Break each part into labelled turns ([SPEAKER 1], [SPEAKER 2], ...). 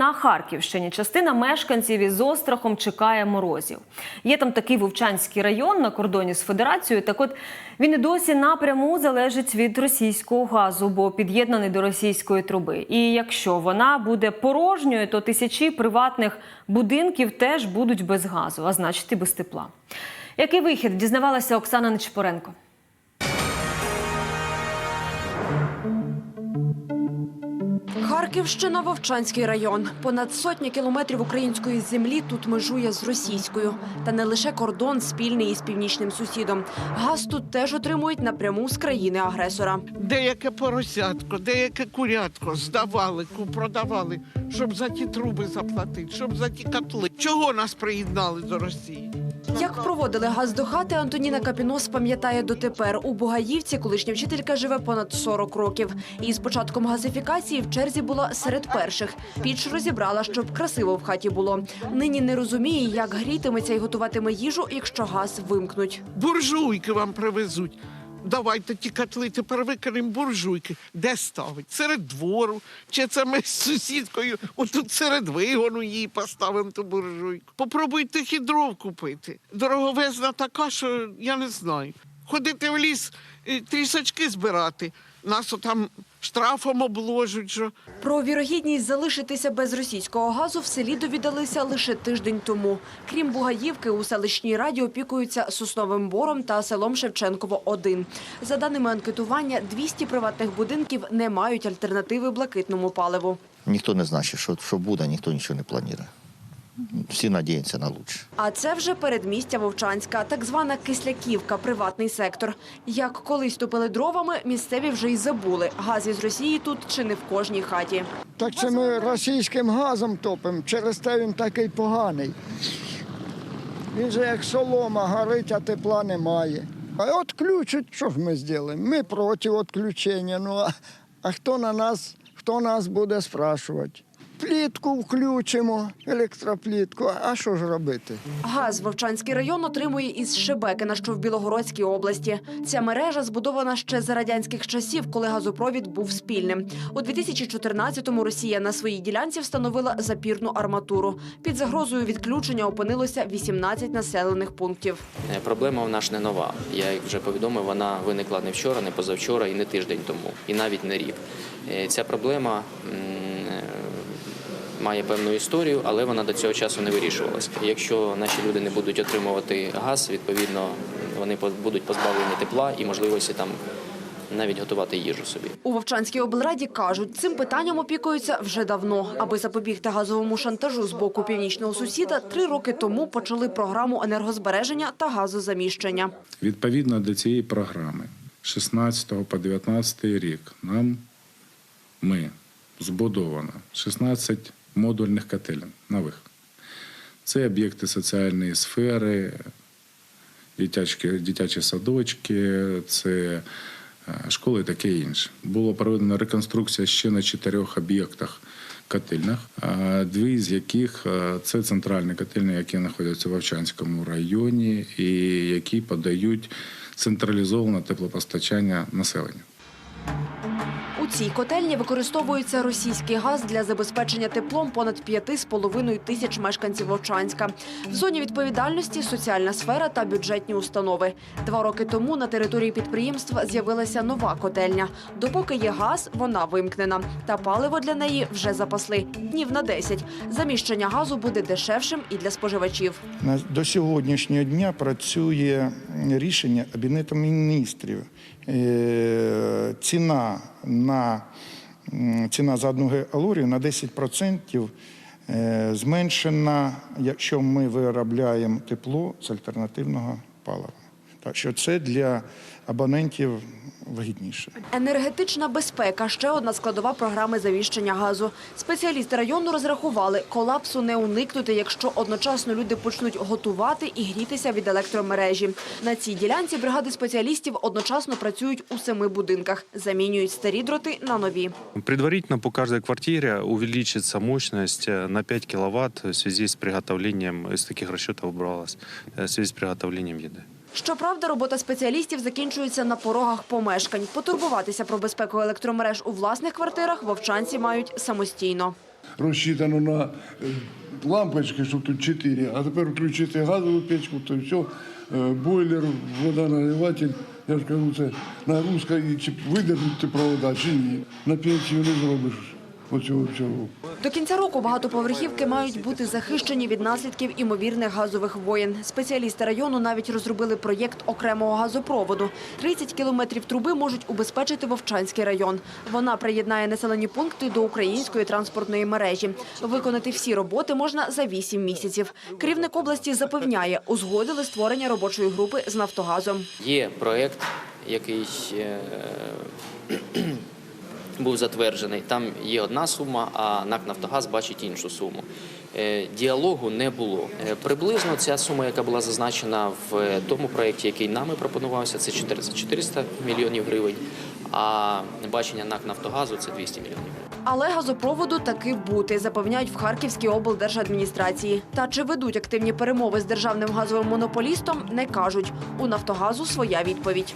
[SPEAKER 1] На Харківщині частина мешканців із острахом чекає морозів. Є там такий Вовчанський район на кордоні з федерацією. Так от він і досі напряму залежить від російського газу, бо під'єднаний до російської труби. І якщо вона буде порожньою, то тисячі приватних будинків теж будуть без газу, а значить і без тепла. Який вихід дізнавалася Оксана Нечпоренко.
[SPEAKER 2] Харківщина, Вовчанський район. Понад сотня кілометрів української землі тут межує з російською. Та не лише кордон спільний із північним сусідом. Газ тут теж отримують напряму з країни-агресора.
[SPEAKER 3] Деяке поросятко, деяке курятко здавали, продавали, щоб за ті труби заплатити, щоб за ті котли. Чого нас приєднали до Росії?
[SPEAKER 2] Як проводили газ до хати, Антоніна Капінос пам'ятає дотепер. У Бугаївці колишня вчителька живе понад 40 років. І з початком газифікації в черзі була серед перших. Піч розібрала, щоб красиво в хаті було. Нині не розуміє, як грітиметься і готуватиме їжу, якщо газ вимкнуть.
[SPEAKER 3] Буржуйки вам привезуть. Давайте ті котли тепер викинемо буржуйки. Де ставить? Серед двору. Чи це ми з сусідкою отут серед вигону її поставимо ту буржуйку. Попробуйте хідров купити. Дороговезна така, що я не знаю. Ходити в ліс, е, трісочки збирати. Нас там штрафом обложуть. Що.
[SPEAKER 2] Про вірогідність залишитися без російського газу в селі довідалися лише тиждень тому. Крім Бугаївки, у селищній раді опікуються Сосновим Бором та селом Шевченково-1. За даними анкетування, 200 приватних будинків не мають альтернативи блакитному паливу.
[SPEAKER 4] Ніхто не знає, що, що буде, ніхто нічого не планує. Всі надіються на лучше.
[SPEAKER 2] А це вже передмістя Вовчанська, так звана Кисляківка, приватний сектор. Як колись топили дровами, місцеві вже й забули. Газ із Росії тут чи не в кожній хаті.
[SPEAKER 5] Так це ми російським газом топимо, через те він такий поганий. Він же як солома горить, а тепла немає. А відключать, що ж ми зробимо? Ми проти відключення. Ну а, а хто на нас, хто нас буде спрашувати? Плітку включимо, електроплітку. А що ж робити?
[SPEAKER 2] Газ Вовчанський район отримує із Шебекина, що в Білогородській області. Ця мережа збудована ще за радянських часів, коли газопровід був спільним. У 2014-му Росія на своїй ділянці встановила запірну арматуру. Під загрозою відключення опинилося 18 населених пунктів.
[SPEAKER 6] Е, Проблема вона ж не нова. Я як вже повідомив, вона виникла не вчора, не позавчора і не тиждень тому, і навіть не рік. Е, Ця проблема має певну історію, але вона до цього часу не вирішувалася. Якщо наші люди не будуть отримувати газ, відповідно вони будуть позбавлені тепла і можливості там навіть готувати їжу собі.
[SPEAKER 2] У Вовчанській облраді кажуть, цим питанням опікуються вже давно. Аби запобігти газовому шантажу з боку північного сусіда, три роки тому почали програму енергозбереження та газозаміщення.
[SPEAKER 7] Відповідно до цієї програми, з 16 по 19 рік нам ми збудовано 16 модульних котелень нових. Це об'єкти соціальної сфери, дитячі, дитячі садочки, це е, школи і таке інше. Було проведено реконструкція ще на чотирьох об'єктах котельних, дві з яких е, це центральні котельні, які знаходяться в Вовчанському районі і які подають централізоване теплопостачання населенню.
[SPEAKER 2] Цій котельні використовується російський газ для забезпечення теплом понад 5,5 тисяч мешканців Вовчанська. В зоні відповідальності соціальна сфера та бюджетні установи. Два роки тому на території підприємства з'явилася нова котельня. Допоки є газ, вона вимкнена. Та паливо для неї вже запасли днів на 10. Заміщення газу буде дешевшим і для споживачів.
[SPEAKER 8] До сьогоднішнього дня працює рішення Кабінету міністрів. Е, Ціна на ціна за одну калорію на 10% е, зменшена, якщо ми виробляємо тепло з альтернативного палива. Так що це для абонентів вигідніше.
[SPEAKER 2] Енергетична безпека ще одна складова програми завіщення газу. Спеціалісти району розрахували, колапсу не уникнути, якщо одночасно люди почнуть готувати і грітися від електромережі. На цій ділянці бригади спеціалістів одночасно працюють у семи будинках, замінюють старі дроти на нові.
[SPEAKER 9] Предварительно по каждой квартире увеличится мощность э, на 5 киловатт в связи с приготовлением, из таких расчетов бралось, э, в связи с приготовлением еды.
[SPEAKER 2] Щоправда, робота спеціалістів закінчується на порогах помешкань. Потурбуватися про безпеку електромереж у власних квартирах вовчанці мають самостійно.
[SPEAKER 10] розчитано на е, лампочки, що тут 4, а тепер включити газову печку, то все, е, бойлер, водонагріватель. Я ж кажу, це нагрузка, і чи видержуть ті провода, чи ні. На пенсію не зробиш оцього всього.
[SPEAKER 2] До кінця року багатоповерхівки мають бути захищені від наслідків імовірних газових воєн. Спеціалісти району навіть розробили проєкт окремого газопроводу. 30 кілометрів труби можуть убезпечити Вовчанський район. Вона приєднає населені пункти до української транспортної мережі. Виконати всі роботи можна за 8 місяців. Керівник області запевняє, узгодили створення робочої групи з Нафтогазом.
[SPEAKER 6] Є проєкт, який е, був затверджений. Там є одна сума, а НАК «Нафтогаз» бачить іншу суму. Е, Діалогу не було. Е, Приблизно ця сума, яка була зазначена в тому проєкті, який нами пропонувався, це 400 400 мільйонів гривень, а бачення НАК «Нафтогазу» – це 200 мільйонів.
[SPEAKER 2] Але газопроводу таки бути, запевняють в Харківській облдержадміністрації. Та чи ведуть активні перемови з державним газовим монополістом, не кажуть. У «Нафтогазу» своя відповідь.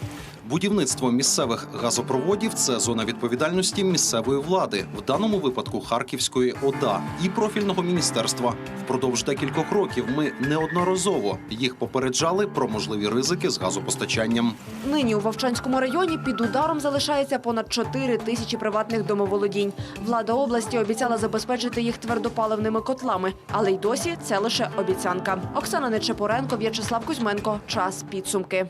[SPEAKER 11] Будівництво місцевих газопроводів це зона відповідальності місцевої влади, в даному випадку Харківської ОДА і профільного міністерства. Впродовж декількох років ми неодноразово їх попереджали про можливі ризики з газопостачанням.
[SPEAKER 2] Нині у Вовчанському районі під ударом залишається понад 4 тисячі приватних домоволодінь. Влада області обіцяла забезпечити їх твердопаливними котлами, але й досі це лише обіцянка. Оксана Нечепоренко, В'ячеслав Кузьменко. Час підсумки.